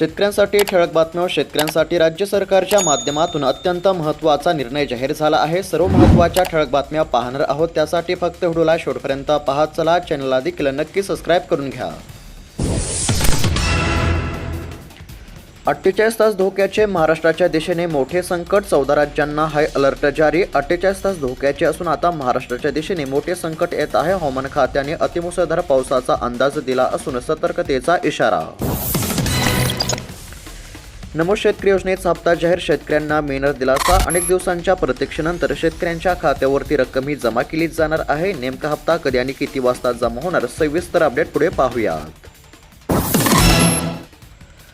शेतकऱ्यांसाठी ठळक बातम्या शेतकऱ्यांसाठी राज्य सरकारच्या माध्यमातून अत्यंत महत्त्वाचा निर्णय जाहीर झाला आहे. सर्व महत्त्वाच्या ठळक बातम्या पाहणार आहोत. त्यासाठी फक्त व्हिडिओला शेवटपर्यंत पाहत चला. चॅनलला देखील नक्की सबस्क्राईब करून घ्या. अठ्ठेचाळीस तास धोक्याचे महाराष्ट्राच्या दिशेने मोठे संकट. चौदा राज्यांना हाय अलर्ट जारी. अठ्ठेचाळीस तास धोक्याचे असून आता महाराष्ट्राच्या दिशेने मोठे संकट येत आहे. हवामान खात्याने अतिमुसळधार पावसाचा अंदाज दिला असून सतर्कतेचा इशारा नमो शेतकरी योजनेचा हप्ता जाहीर शेतकऱ्यांना मिळणार दिलासा. अनेक दिवसांच्या प्रतीक्षेनंतर शेतकऱ्यांच्या खात्यावरती रक्कम ही जमा केली जाणार आहे. नेमका हप्ता कधी आणि किती वाजता जमा होणार सविस्तर अपडेट पुढे पाहूयात.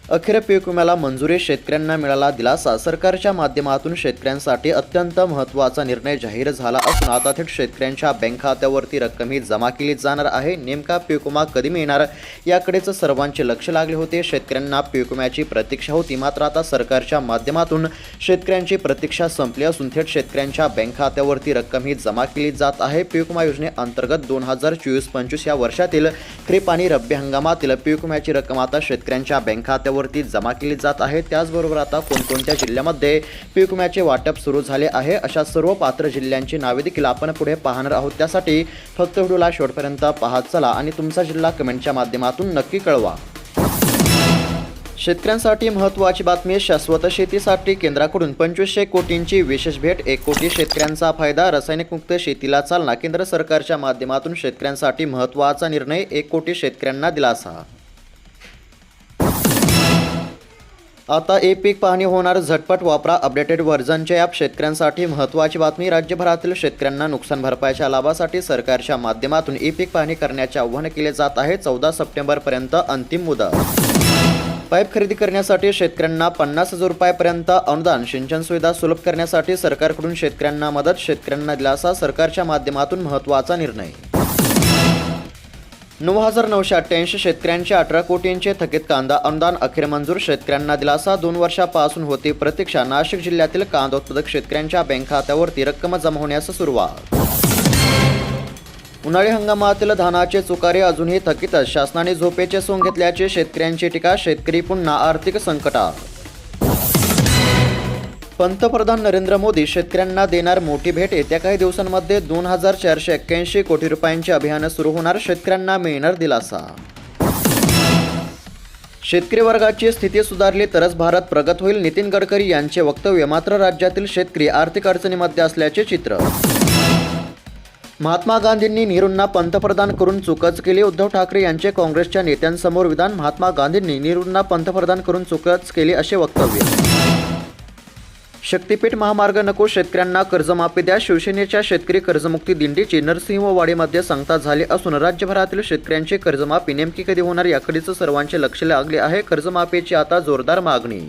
अखेर पीक विम्याला मंजुरी शेतकऱ्यांना मिळाला दिलासा. सरकारच्या माध्यमातून शेतकऱ्यांसाठी अत्यंत महत्त्वाचा निर्णय जाहीर झाला असून आता थेट शेतकऱ्यांच्या बँक खात्यावरती रक्कम ही जमा केली जाणार आहे. नेमका पीक विमा कधी मिळणार याकडेच सर्वांचे लक्ष लागले होते. शेतकऱ्यांना पीक विम्याची प्रतीक्षा होती. मात्र आता सरकारच्या माध्यमातून शेतकऱ्यांची प्रतीक्षा संपली असून थेट शेतकऱ्यांच्या बँक खात्यावरती रक्कम ही जमा केली जात आहे. पीक विमा योजनेअंतर्गत दोन हजार चोवीस पंचवीस या वर्षातील खरीप आणि रब्बी हंगामातील पीक विम्याची रक्कम आता शेतकऱ्यांच्या बँक खात्यावर खात्यावरती जमा केली जात आहे. त्याचबरोबर आता कोणकोणत्या जिल्ह्यामध्ये पीक विम्याचे वाटप सुरू झाले आहे अशा सर्व पात्र जिल्ह्यांची नावे देखील आपण पुढे पाहणार आहोत. त्यासाठी फक्त व्हिडिओला शेवटपर्यंत पाहत चला आणि तुमचा जिल्हा कमेंटच्या माध्यमातून नक्की कळवा. शेतकऱ्यांसाठी महत्त्वाची बातमी शाश्वत शेतीसाठी केंद्राकडून पंचवीसशे कोटींची विशेष भेट एक कोटी शेतकऱ्यांचा फायदा रासायनिकमुक्त शेतीला चालना केंद्र सरकारच्या माध्यमातून शेतकऱ्यांसाठी महत्त्वाचा निर्णय एक कोटी शेतकऱ्यांना दिलासा. आता ए पीक पाहणी होणार. झटपट वापरा. अपडेटेड व्हर्जनचे ॲप शेतकऱ्यांसाठी महत्त्वाची बातमी. राज्यभरातील शेतकऱ्यांना नुकसान भरपाईच्या लाभासाठी सरकारच्या माध्यमातून ई पीक पाहणी करण्याचे आव्हान केले जात आहे. चौदा सप्टेंबरपर्यंत अंतिम मुदत. पाईप खरेदी करण्यासाठी शेतकऱ्यांना पन्नास हजार रुपयापर्यंत अनुदान. सिंचन सुविधा सुलभ करण्यासाठी सरकारकडून शेतकऱ्यांना मदत. शेतकऱ्यांना दिलासा. सरकारच्या माध्यमातून महत्त्वाचा निर्णय. नऊ हजार नऊशे अठ्ठ्याऐंशी शेतकऱ्यांचे अठरा कोटींचे थकीत कांदा अनुदान अखेर मंजूर. शेतकऱ्यांना दिलासा दोन वर्षापासून होती. प्रतीक्षा नाशिक जिल्ह्यातील कांदा उत्पादक शेतकऱ्यांच्या बँक खात्यावरती रक्कम जमा होण्यास सुरुवात. उन्हाळी हंगामातील धानाचे चुकारे अजूनही थकीतच. शासनाने झोपेचे सोंग घेतल्याची शेतकऱ्यांची टीका. शेतकरी पुन्हा आर्थिक संकटात पंतप्रधान नरेंद्र मोदी शेतकऱ्यांना देणार मोठी भेट येत्या काही दिवसांमध्ये दोन हजार चारशे एक्क्याऐंशी कोटी रुपयांचे अभियान सुरू होणार शेतकऱ्यांना मिळणार दिलासा. शेतकरी वर्गाची स्थिती सुधारली तरच भारत प्रगत होईल नितीन गडकरी यांचे वक्तव्य मात्र राज्यातील शेतकरी आर्थिक अडचणीमध्ये असल्याचे चित्र. महात्मा गांधींनी नेहरूंना पंतप्रधान करून चुकच केली. उद्धव ठाकरे यांचे काँग्रेसच्या नेत्यांसमोर विधान महात्मा गांधींनी नेहरूंना पंतप्रधान करून चुकच केली असे वक्तव्य. शक्तीपीठ महामार्ग नको शेतकऱ्यांना कर्जमाफी द्या. शिवसेनेच्या शेतकरी कर्जमुक्ती दिंडीची नरसिंहवाडीमध्ये सांगता झाली असून राज्यभरातील शेतकऱ्यांची कर्जमाफी नेमकी कधी होणार याकडेच सर्वांचे लक्ष लागले आहे. कर्जमाफीची आता जोरदार मागणी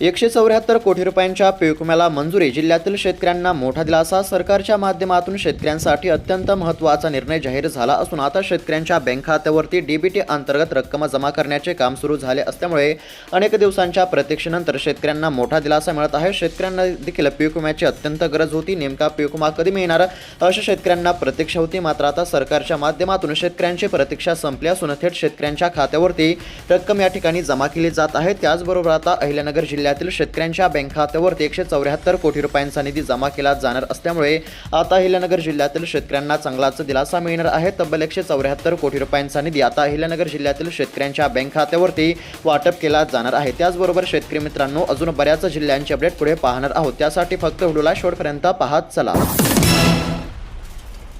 एकशे चौऱ्याहत्तर कोटी रुपयांच्या पीक विम्याला मंजुरी. जिल्ह्यातील शेतकऱ्यांना मोठा दिलासा. सरकारच्या माध्यमातून शेतकऱ्यांसाठी अत्यंत महत्त्वाचा निर्णय जाहीर झाला असून आता शेतकऱ्यांच्या बँक खात्यावरती डीबीटी अंतर्गत रक्कम जमा करण्याचे काम सुरू झाले असल्यामुळे अनेक दिवसांच्या प्रतीक्षेनंतर शेतकऱ्यांना मोठा दिलासा मिळत आहे. शेतकऱ्यांना देखील पीक विम्याची अत्यंत गरज होती. नेमका पीक विमा कधी मिळणार? अशा शेतकऱ्यांना प्रतीक्षा होती. मात्र आता सरकारच्या माध्यमातून शेतकऱ्यांची प्रतीक्षा संपली असून थेट शेतकऱ्यांच्या खात्यावरती रक्कम या ठिकाणी जमा केली जात आहे. त्याचबरोबर आता अहिल्यानगर जिल्ह्यातील शेतकऱ्यांच्या बँक खात्यावरती एकशे चौऱ्याहत्तर कोटी रुपयांचा निधी जमा केला जाणार असल्यामुळे आता अहिल्यानगर जिल्ह्यातील शेतकऱ्यांना चांगलाच दिलासा मिळणार आहे. तब्बल एकशे चौऱ्याहत्तर कोटी रुपयांचा निधी आता अहिल्यानगर जिल्ह्यातील शेतकऱ्यांच्या बँक खात्यावरती वाटप केला जाणार आहे. त्याचबरोबर शेतकरी मित्रांनो अजून बऱ्याच जिल्ह्यांचे अपडेट पुढे पाहणार आहोत. त्यासाठी फक्त व्हिडिओला शेवटपर्यंत पाहत चला.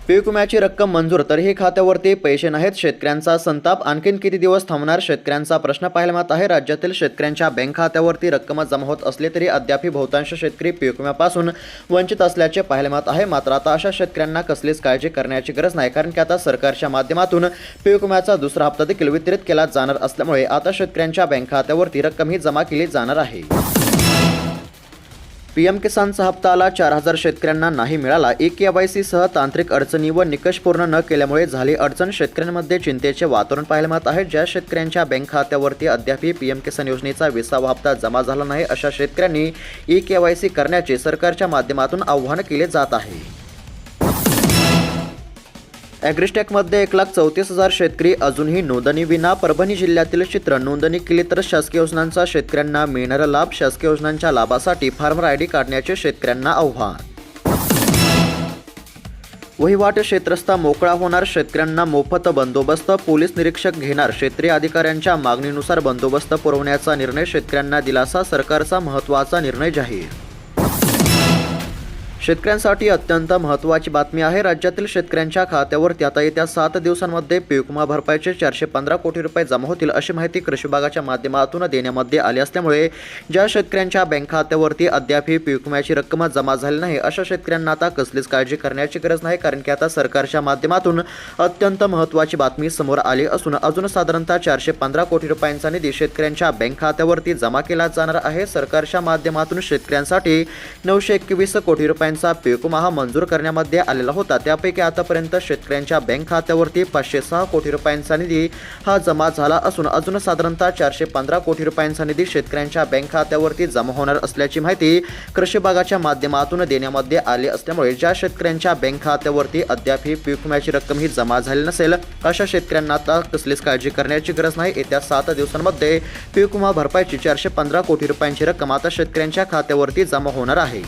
पीक विम्याची रक्कम मंजूर तर हे खात्यावरती पैसे नाहीत. शेतकऱ्यांचा संताप. आणखीन किती दिवस थांबणार? शेतकऱ्यांचा प्रश्न पाहायला मिळत आहे. राज्यातील शेतकऱ्यांच्या बँक खात्यावरती रक्कम जमा होत असली तरी अद्यापही बहुतांश शेतकरी पीक विम्यापासून वंचित असल्याचे पाहायला मिळत आहे. मात्र आता अशा शेतकऱ्यांना कसलीच काळजी करण्याची गरज नाही कारण की आता सरकारच्या माध्यमातून पीक विम्याचा दुसरा हप्ता देखील वितरित केला जाणार असल्यामुळे आता शेतकऱ्यांच्या बँक खात्यावरती रक्कम ही जमा केली जाणार आहे. पीएम किसानचा हप्ता आला चार हजार शेतकऱ्यांना नाही मिळाला. ई के वाय सीसह तांत्रिक अडचणी व निकष पूर्ण न केल्यामुळे झाली अडचण. शेतकऱ्यांमध्ये चिंतेचे वातावरण पाहायला मिळत आहे. ज्या शेतकऱ्यांच्या बँक खात्यावरती अद्यापही पीएम किसान योजनेचा विसावा हप्ता जमा झाला नाही अशा शेतकऱ्यांनी ई के वाय सी करण्याचे सरकारच्या माध्यमातून आव्हान केले जात आहे. ॲग्रिस्टॅकमध्ये एक लाख चौतीस हजार शेतकरी अजूनही नोंदणी विना परभणी जिल्ह्यातील चित्र नोंदणी केली तर शासकीय योजनांचा शेतकऱ्यांना मिळणारा लाभ शासकीय योजनांच्या लाभासाठी फार्मर आय डी काढण्याचे शेतकऱ्यांना आव्हान. वहिवाट क्षेत्रस्था मोकळा होणार शेतकऱ्यांना मोफत बंदोबस्त पोलीस निरीक्षक घेणार. क्षेत्रीय अधिकाऱ्यांच्या मागणीनुसार बंदोबस्त पुरवण्याचा निर्णय शेतकऱ्यांना दिलासा सरकारचा महत्त्वाचा निर्णय जाहीर. शेतकऱ्यांसाठी अत्यंत महत्त्वाची बातमी आहे. राज्यातील शेतकऱ्यांच्या खात्यावरती आता येत्या सात दिवसांमध्ये पीक विमा भरपाईचे चारशे पंधरा कोटी रुपये जमा होतील अशी माहिती कृषी विभागाच्या माध्यमातून देण्यामध्ये आली असल्यामुळे ज्या शेतकऱ्यांच्या बँक खात्यावरती अद्यापही पीक विम्याची रक्कम जमा झाली नाही अशा शेतकऱ्यांना आता कसलीच काळजी करण्याची गरज नाही कारण की आता सरकारच्या माध्यमातून अत्यंत महत्त्वाची बातमी समोर आली असून अजून साधारणतः चारशे पंधरा कोटी रुपयांचा निधी शेतकऱ्यांच्या बँक खात्यावरती जमा केला जाणार आहे. सरकारच्या माध्यमातून शेतकऱ्यांसाठी नऊशे एकवीस कोटी रुपयांचा पीक विमा हा मंजूर करण्यामध्ये आलेला होता. त्यापैकी आतापर्यंत शेतकऱ्यांच्या बँक खात्यावरती पाचशे सहा कोटी रुपयांचा निधी हा जमा झाला असून अजून साधारणतः चारशे पंधरा कोटी रुपयांचा निधी शेतकऱ्यांच्या बँक खात्यावरती जमा होणार असल्याची माहिती कृषी विभागाच्या माध्यमातून देण्यामध्ये आली असल्यामुळे ज्या शेतकऱ्यांच्या बँक खात्यावरती अद्याप ही पीक विम्याची रक्कम ही जमा झाली नसेल अशा शेतकऱ्यांना आता कसलीच काळजी करण्याची गरज नाही. येत्या सात दिवसांमध्ये पीक विमा भरपाईची चारशे पंधरा कोटी रुपयांची रक्कम आता शेतकऱ्यांच्या खात्यावरती जमा होणार आहे.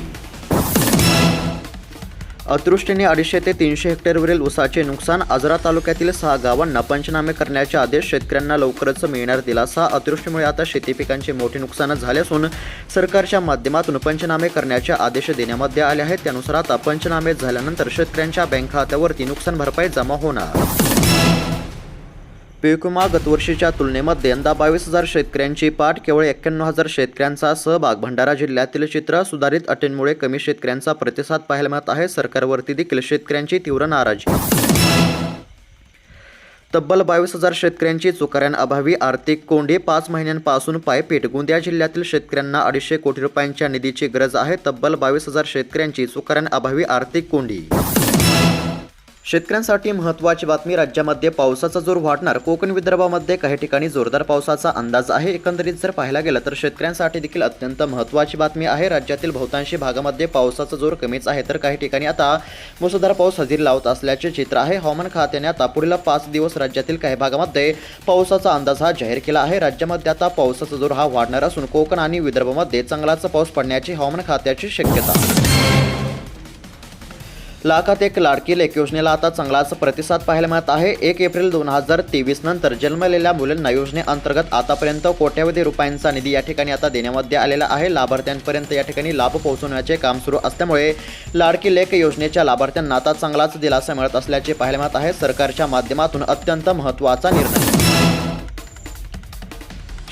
अतृष्टीने अडीचशे ते तीनशे हेक्टरवरील ऊसाचे नुकसान आजरा तालुक्यातील सहा गावांना पंचनामे करण्याचे आदेश शेतकऱ्यांना लवकरच मिळणार दिलासा. अतृष्टीमुळे आता शेती पिकांचे मोठे नुकसान झाले असून सरकारच्या माध्यमातून पंचनामे करण्याचे आदेश देण्यामध्ये आले आहेत. त्यानुसार आता पंचनामे झाल्यानंतर शेतकऱ्यांच्या बँक खात्यावरती नुकसान भरपाई जमा होणार. पीक गतवर्षीच्या तुलनेमध्ये यंदा बावीस हजार शेतकऱ्यांची पाठ केवळ एक्क्याण्णव हजार शेतकऱ्यांचा सहभाग. भंडारा जिल्ह्यातील चित्र सुधारित अटींमुळे कमी शेतकऱ्यांचा प्रतिसाद पाहायला मिळत आहे. सरकारवरती देखील शेतकऱ्यांची तीव्र नाराजी. तब्बल बावीस हजार शेतकऱ्यांची चुकाऱ्यांअभावी आर्थिक कोंडी पाच महिन्यांपासून पायपीट. गोंदिया जिल्ह्यातील शेतकऱ्यांना अडीचशे कोटी रुपयांच्या निधीची गरज आहे. तब्बल बावीस हजार शेतकऱ्यांची चुकाऱ्यांअभावी आर्थिक कोंडी. शेतकऱ्यांसाठी महत्त्वाची बातमी राज्यामध्ये पावसाचा जोर वाढणार. कोकण विदर्भामध्ये काही ठिकाणी जोरदार पावसाचा अंदाज आहे. एकंदरीत जर पाहायला गेलं तर शेतकऱ्यांसाठी देखील अत्यंत महत्त्वाची बातमी आहे. राज्यातील बहुतांशी भागामध्ये पावसाचा जोर कमीच आहे. तर काही ठिकाणी आता मुसळधार पाऊस हजेरी लावत असल्याचे चित्र आहे. हवामान खात्याने आता पुढील पाच दिवस राज्यातील काही भागामध्ये पावसाचा अंदाज हा जाहीर केला आहे. राज्यामध्ये आता पावसाचा जोर हा वाढणार असून कोकण आणि विदर्भामध्ये चांगलाच पाऊस पडण्याची हवामान खात्याची शक्यता. लाखात एक लाडकी लेख योजनेला आता चांगलाच प्रतिसाद पाहायला मिळत आहे. एक एप्रिल दोन हजार तेवीस नंतर जन्मलेल्या मुलांना योजनेअंतर्गत आतापर्यंत कोट्यावधी रुपयांचा निधी या ठिकाणी आता देण्यामध्ये आलेला आहे. लाभार्थ्यांपर्यंत या ठिकाणी लाभ पोहोचवण्याचे काम सुरू असल्यामुळे लाडकी लेख योजनेच्या लाभार्थ्यांना आता चांगलाच दिलासा मिळत असल्याचे पाहायला मिळत आहे. सरकारच्या माध्यमातून अत्यंत महत्त्वाचा निर्णय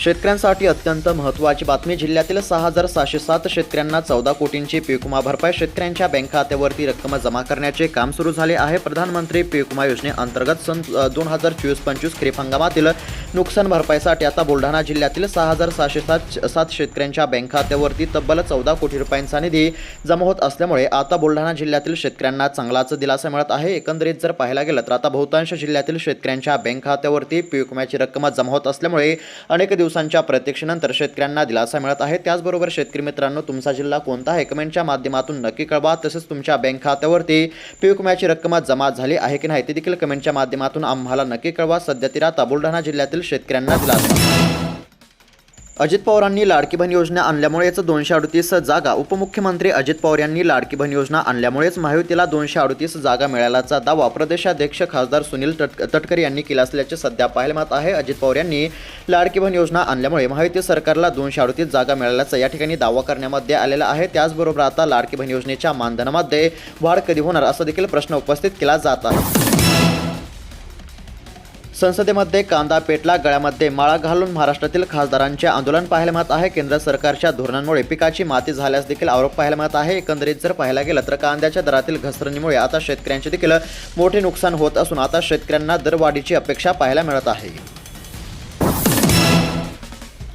शेतकऱ्यांसाठी अत्यंत महत्त्वाची बातमी. जिल्ह्यातील सहा हजार सहाशे सात शेतकऱ्यांना चौदा कोटींची पीक विमा भरपाई शेतकऱ्यांच्या बँक खात्यावरती रक्कम जमा करण्याचे काम सुरू झाले आहे. प्रधानमंत्री पीक विमा योजनेअंतर्गत सन दोन हजार चोवीस पंचवीस खरीप हंगामातील नुकसान भरपाईसाठी आता बुलढाणा जिल्ह्यातील सहा हजार सहाशे सात सात शेतकऱ्यांच्या बँक खात्यावरती तब्बल चौदा कोटी रुपयांचा निधी जमा होत असल्यामुळे आता बुलढाणा जिल्ह्यातील शेतकऱ्यांना चांगलाच दिलासा मिळत आहे. एकंदरीत जर पाहायला गेलं तर आता बहुतांश जिल्ह्यातील शेतकऱ्यांच्या बँक खात्यावरती पीक विम्याची रक्कम जमा होत असल्यामुळे अनेक दिवस दिवसांच्या प्रत्यक्षेनंतर शेतकऱ्यांना दिलासा मिळत आहे. त्याचबरोबर शेतकरी मित्रांनो तुमचा जिल्हा कोणता आहे? कमेंटच्या माध्यमातून नक्की कळवा. तसेच तुमच्या बँक खात्यावरती पीक विम्याची रक्कम जमा झाली आहे की नाही ते देखील कमेंटच्या माध्यमातून आम्हाला नक्की कळवा. सध्या तरी ताबुलढाणा जिल्ह्यातील शेतकऱ्यांना दिलासा. अजित पवारांनी लाडकी बहीण योजना आणल्यामुळेच दोनशे अडतीस जागा. उपमुख्यमंत्री अजित पवार यांनी लाडकी बहीण योजना आणल्यामुळेच महायुतीला दोनशे अडतीस जागा मिळाल्याचा दावा प्रदेशाध्यक्ष खासदार सुनील तट तटकरे यांनी केला असल्याचे सध्या पाहायला मिळत आहे. अजित पवार यांनी लाडकी बहीण योजना आणल्यामुळे महायुती सरकारला दोनशे अडतीस जागा मिळाल्याचा या ठिकाणी दावा करण्यामध्ये आलेला आहे. त्याचबरोबर आता लाडकी बहीण योजनेच्या मानधनामध्ये वाढ कधी होणार असा देखील प्रश्न उपस्थित केला जात आहे. संसदेमध्ये कांदा पेटला गळ्यामध्ये माळा घालून महाराष्ट्रातील खासदारांचे आंदोलन पाहायला मिळत आहे. केंद्र सरकारच्या धोरणांमुळे पिकाची माती झाल्यास देखील आरोप पाहायला मिळत आहे. एकंदरीत जर पाहायला गेलं तर कांद्याच्या दरातील घसरणीमुळे आता शेतकऱ्यांचे देखील मोठे नुकसान होत असून आता शेतकऱ्यांना दरवाढीची अपेक्षा पाहायला मिळत आहे.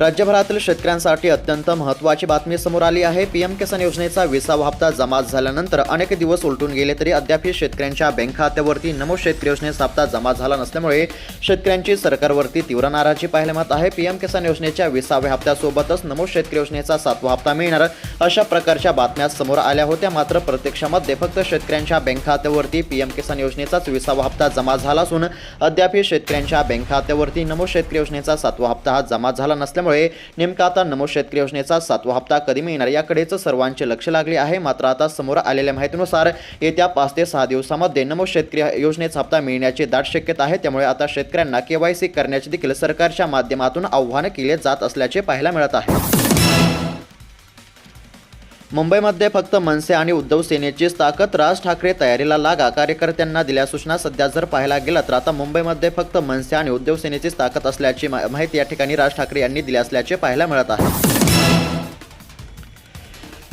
राज्यभरातील शेतकऱ्यांसाठी अत्यंत महत्त्वाची बातमी समोर आली आहे. पीएम किसान योजनेचा विसावा हप्ता जमा झाल्यानंतर अनेक दिवस उलटून गेले तरी अद्यापही शेतकऱ्यांच्या बँक खात्यावरती नमो शेतकरी योजनेचा हप्ता जमा झाला नसल्यामुळे शेतकऱ्यांची सरकारवरती तीव्र नाराजी पाहायला मिळत आहे. पीएम किसान योजनेच्या विसाव्या हप्त्यासोबतच नमो शेतकरी योजनेचा सातवा हप्ता मिळणार अशा प्रकारच्या बातम्या समोर आल्या होत्या. मात्र प्रत्यक्षामध्ये फक्त शेतकऱ्यांच्या बँक खात्यावरती पीएम किसान योजनेचाच विसावा हप्ता जमा झाला असून अद्यापही शेतकऱ्यांच्या बँक खात्यावरती नमो शेतकरी योजनेचा सातवा हप्ता हा जमा झाला नसल्यामुळे नेमका आता नमो शेतकरी योजनेचा सातवा हप्ता कधी मिळणार याकडेच सर्वांचे लक्ष लागले आहे. मात्र आता समोर आलेल्या माहितीनुसार येत्या पाच ते सहा दिवसामध्ये नमो शेतकरी योजनेचा हप्ता मिळण्याची दाट शक्यता आहे. त्यामुळे आता शेतकऱ्यांना केवायसी करण्याचे देखील सरकारच्या माध्यमातून आव्हान केले जात असल्याचे पाहायला मिळत आहे. मुंबईमध्ये फक्त मनसे आणि उद्धव सेनेचीच ताकद. राज ठाकरे तयारीला लागा कार्यकर्त्यांना दिल्या सूचना सध्या जर पाहायला गेला तर आता मुंबईमध्ये फक्त मनसे आणि उद्धव सेनेचीच ताकद असल्याची मा- माहिती या ठिकाणी राज ठाकरे यांनी दिली असल्याचे पाहायला मिळत आहे.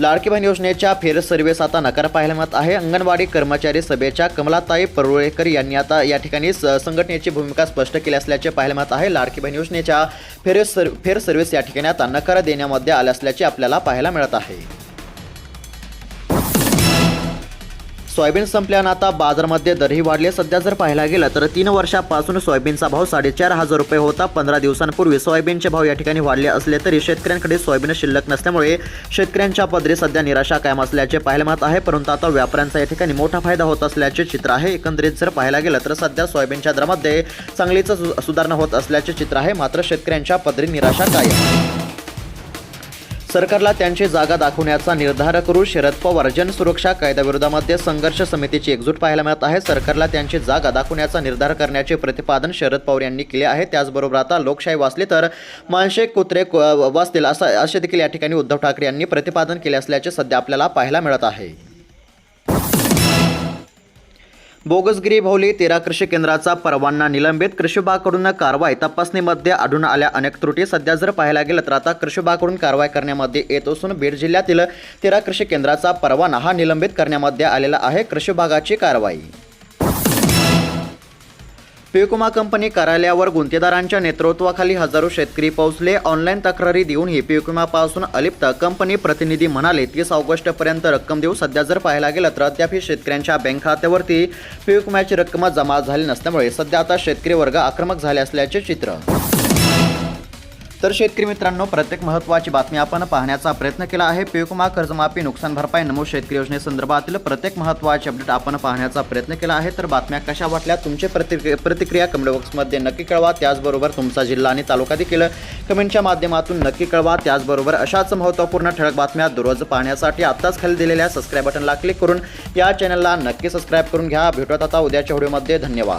लाडकी बहीण योजनेच्या फेर सर्व्हिस आता नकार पाहायला मिळत आहे. अंगणवाडी कर्मचारी सभेच्या कमलाताई परुळेकर यांनी आता या ठिकाणी संघटनेची भूमिका स्पष्ट केली असल्याचे पाहायला मिळत आहे. लाडकी बहीण योजनेच्या फेर सर फेर सर्व्हिस या ठिकाणी आता नकार देण्यामध्ये आल्या असल्याचे आपल्याला पाहायला मिळत आहे. सोयाबीन संपल्यानं आता बाजारामध्ये दरही वाढले. सध्या जर पाहायला गेलं तर तीन वर्षापासून सोयाबीनचा भाव साडेचार हजार रुपये होता. पंधरा दिवसांपूर्वी सोयाबीनचे भाव या ठिकाणी वाढले असले तरी शेतकऱ्यांकडे सोयाबीन शिल्लक नसल्यामुळे शेतकऱ्यांच्या पदरी सध्या निराशा कायम असल्याचे पाहायला मिळत आहे. परंतु आता व्यापाऱ्यांचा या ठिकाणी मोठा फायदा होत असल्याचे चित्र आहे. एकंदरीत जर पाहायला गेलं तर सध्या सोयाबीनच्या दरामध्ये चांगलीच सु- सुधारणा होत असल्याचे चित्र आहे. मात्र शेतकऱ्यांच्या पदरी निराशा कायम. सरकारला त्यांची जागा दाखवण्याचा निर्धार करू शरद पवार जनसुरक्षा कायद्याविरोधामध्ये संघर्ष समितीची एकजूट पाहायला मिळत आहे. सरकारला त्यांची जागा दाखवण्याचा निर्धार करण्याचे प्रतिपादन शरद पवार यांनी केले आहे. त्याचबरोबर आता लोकशाही वाचली तर मानशे कुत्रे वाचतील असं असे देखील या ठिकाणी उद्धव ठाकरे यांनी प्रतिपादन केले असल्याचे सध्या आपल्याला पाहायला मिळत आहे. बोगसगिरी भोवली तेरा कृषी केंद्राचा परवाना निलंबित. कृषी विभागाकडून कारवाई तपासणीमध्ये आढळून आल्या. अनेक त्रुटी सध्या जर पाहायला गेलं तर आता कृषी विभागाकडून कारवाई करण्यामध्ये येत असून बीड जिल्ह्यातील तेरा कृषी केंद्राचा परवाना हा निलंबित करण्यामध्ये आलेला आहे. कृषी विभागाची कारवाई पियुकुमा कंपनी कार्यालयावर गुंतेदारांच्या नेतृत्वाखाली हजारो शेतकरी पोहोचले ऑनलाईन तक्रारी देऊनही पियुकुमापासून अलिप्त. कंपनी प्रतिनिधी म्हणाले तीस ऑगस्टपर्यंत रक्कम देऊ सध्या जर पाहायला गेलं तर अद्यापही शेतकऱ्यांच्या बँक खात्यावरती पियुकुमाची रक्कम जमा झाली नसल्यामुळे सध्या आता शेतकरी वर्ग आक्रमक झाले असल्याचे चित्र. तर शेतकरी मित्रांनो प्रत्येक महत्त्वाची बातमी आपण पाहण्याचा प्रयत्न केला आहे. पीकमा कर्जमाफी नुकसान भरपाई नमो शेतकरी योजनेसंदर्भातील प्रत्येक महत्त्वाचे अपडेट आपण पाहण्याचा प्रयत्न केला आहे. तर बातम्या कशा वाटल्या? तुमचे प्रतिक्रिया प्रतिक्रिया कमेंट बॉक्समध्ये नक्की कळवा. त्याचबरोबर तुमचा जिल्हा आणि तालुका देखील कमेंटच्या माध्यमातून नक्की कळवा. त्याचबरोबर अशाच महत्त्वपूर्ण ठळक बातम्या दररोज पाहण्यासाठी आत्ताच खाली दिलेल्या सबस्क्राईब बटनला क्लिक करून या चॅनलला नक्की सबस्क्राईब करून घ्या. भेटत आता उद्याच्या व्हिडिओमध्ये धन्यवाद.